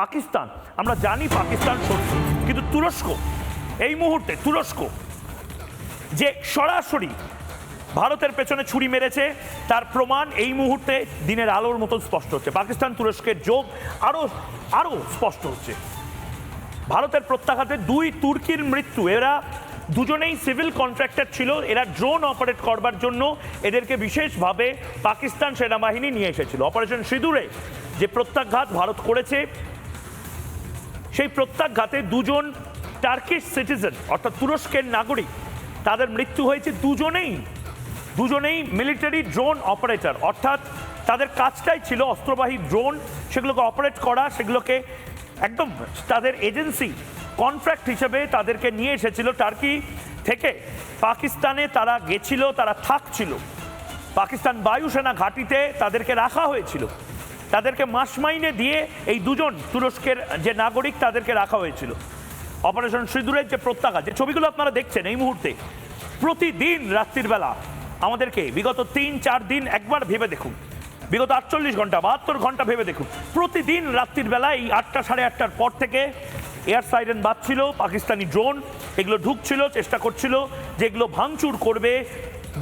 পাকিস্তান। আমরা জানি পাকিস্তান শত্রু কিন্তু তুরস্ক, এই মুহূর্তে তুরস্ক, যে সরাসরি ভারতের পেছনে ছুরি মেরেছে, তার প্রমাণ এই মুহূর্তে দিনের আলোর মতন স্পষ্ট হচ্ছে। পাকিস্তান তুরস্কের যোগ আরও আরও স্পষ্ট হচ্ছে। ভারতের প্রত্যাঘাতে দুই তুর্কির মৃত্যু, এরা দুজনেই সিভিল কন্ট্রাক্টর ছিল, এরা ড্রোন অপারেট করবার জন্য এদেরকে বিশেষভাবে পাকিস্তান সেনাবাহিনী নিয়ে এসেছিল। অপারেশন সিঁদুরে যে প্রত্যাঘাত ভারত করেছে সেই প্রত্যাঘাতে দুজন টার্কিশ সিটিজেন অর্থাৎ তুরস্কের নাগরিক, তাদের মৃত্যু হয়েছে দুজনেই দুজনেই মিলিটারি ড্রোন অপারেটর অর্থাৎ তাদের কাজটাই ছিল অস্ত্রবাহী ড্রোন সেগুলোকে অপারেট করা, সেগুলোকে একদম তাদের এজেন্সি কন্ট্রাক্ট হিসেবে তাদেরকে নিয়ে এসেছিল টার্কি থেকে। পাকিস্তানে তারা গেছিল, তারা থাকছিল। পাকিস্তান বায়ুসেনা ঘাঁটিতে তাদেরকে রাখা হয়েছিল। তাদেরকে মাস মাইনে দিয়ে এই দুজন তুরস্কের যে নাগরিক তাদেরকে রাখা হয়েছিল। অপারেশন সিঁদুরের যে প্রত্যাঘাত, যে ছবিগুলো আপনারা দেখছেন এই মুহূর্তে, প্রতিদিন রাত্রির বেলা আমাদেরকে বিগত তিন, চার দিন একবার ভেবে দেখুন। বিগত আটচল্লিশ ঘণ্টা, বাহাত্তর ঘণ্টা ভেবে দেখুন। প্রতিদিন রাত্রির বেলা এই আটটা, সাড়ে আটটার পর থেকে এয়ার সাইরেন বাজছিল, পাকিস্তানি ড্রোন এগুলো ঢুকছিল, চেষ্টা করছিল যেগুলো ভাঙচুর করবে,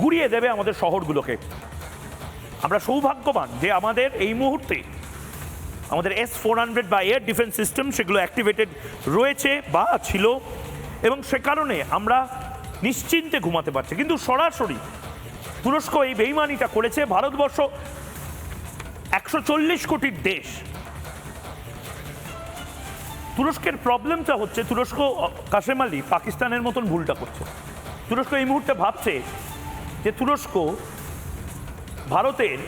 গুড়িয়ে দেবে আমাদের শহরগুলোকে। আমরা সৌভাগ্যবান যে আমাদের এই মুহূর্তে আমাদের এস ফোর হান্ড্রেড বা এয়ার ডিফেন্স সিস্টেম সেগুলো অ্যাক্টিভেটেড রয়েছে বা ছিল এবং সে কারণে আমরা নিশ্চিন্তে ঘুমাতে পারছি। কিন্তু সরাসরি তুরস্ক এই বেইমানিটা করেছে, ভারতবর্ষ একশো চল্লিশ কোটির দেশ। তুরস্কের প্রবলেমটা হচ্ছে তুরস্ক, কাশেম আলী পাকিস্তানের মতন ভুলটা করছে। তুরস্ক এই মুহূর্তে ভাবছে যে তুরস্ক ভারতের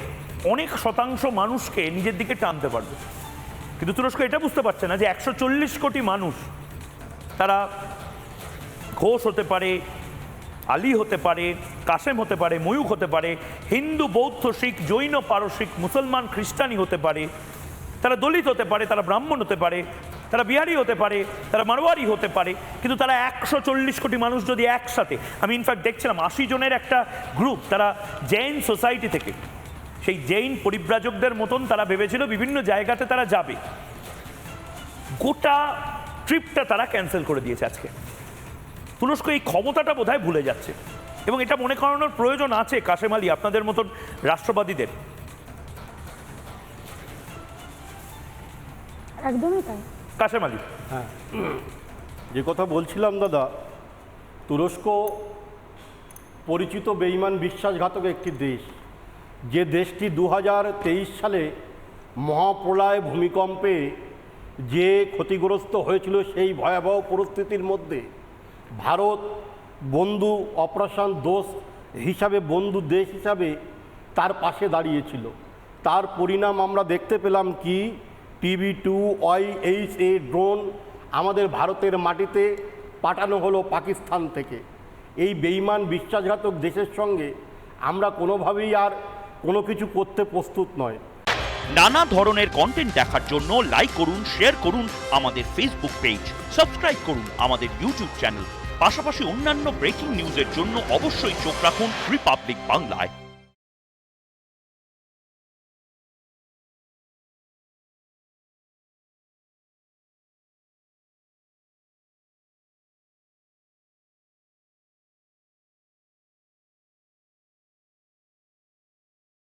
অনেক শতাংশ মানুষকে নিজের দিকে টানতে পারবে। কিন্তু তুরস্ক এটা বুঝতে পারছে না যে একশো চল্লিশ কোটি মানুষ তারা ঘোষ হতে পারে, আলী হতে পারে, কাসেম হতে পারে ময়ূক হতে পারে, হিন্দু, বৌদ্ধ, শিখ, জৈন, পারসিক, মুসলমান, খ্রিস্টানি হতে পারে, তারা দলিত হতে পারে, তারা ব্রাহ্মণ হতে পারে তারা বিহারি হতে পারে, তারা মারোয়ারি হতে পারে, কিন্তু তারা একশো চল্লিশ কোটি মানুষ যদি একসাথে, আমি ইনফ্যাক্ট দেখছিলাম আশি জনের একটা গ্রুপ তারা জৈন সোসাইটি থেকে, সেই জৈন পরিব্রাজকদের মতন তারা ভেবেছিল বিভিন্ন জায়গাতে তারা যাবে। গোটা ট্রিপটা তারা ক্যান্সেল করে দিয়েছে আজকে। তুরস্ক এই ক্ষমতাটা বোধহয় ভুলে যাচ্ছে। এবং এটা মনে করানোর প্রয়োজন আছে, কাশেম আলী, আপনাদের মতন রাষ্ট্রবাদীদের। একদমই তাই। কাশেম আলী। যে কথা বলছিলাম দাদা তুরস্ক পরিচিত বেইমান বিশ্বাসঘাতক একটি দেশ। যে দেশটি দু হাজার তেইশ সালে মহাপ্রলয় ভূমিকম্পে যে ক্ষতিগ্রস্ত হয়েছিল সেই ভয়াবহ পরিস্থিতির মধ্যে ভারত বন্ধু অপারেশন দোষ হিসাবে বন্ধু দেশ হিসাবে তার পাশে দাঁড়িয়েছিল। তার পরিণাম আমরা দেখতে পেলাম কি? TV two Y H A drone আমাদের ভারতের মাটিতে পাঠানো হলো পাকিস্তান থেকে। এই বেইমান বিশ্বাসঘাতক দেশের সঙ্গে আমরা কোনোভাবেই আর কোনো কিছু করতে প্রস্তুত নয়। নানা ধরনের কন্টেন্ট দেখার জন্য লাইক করুন শেয়ার করুন আমাদের ফেসবুক পেজ সাবস্ক্রাইব করুন আমাদের ইউটিউব চ্যানেল পাশাপাশি অন্যান্য ব্রেকিং নিউজের জন্য অবশ্যই চোখ রাখুন রিপাবলিক বাংলায়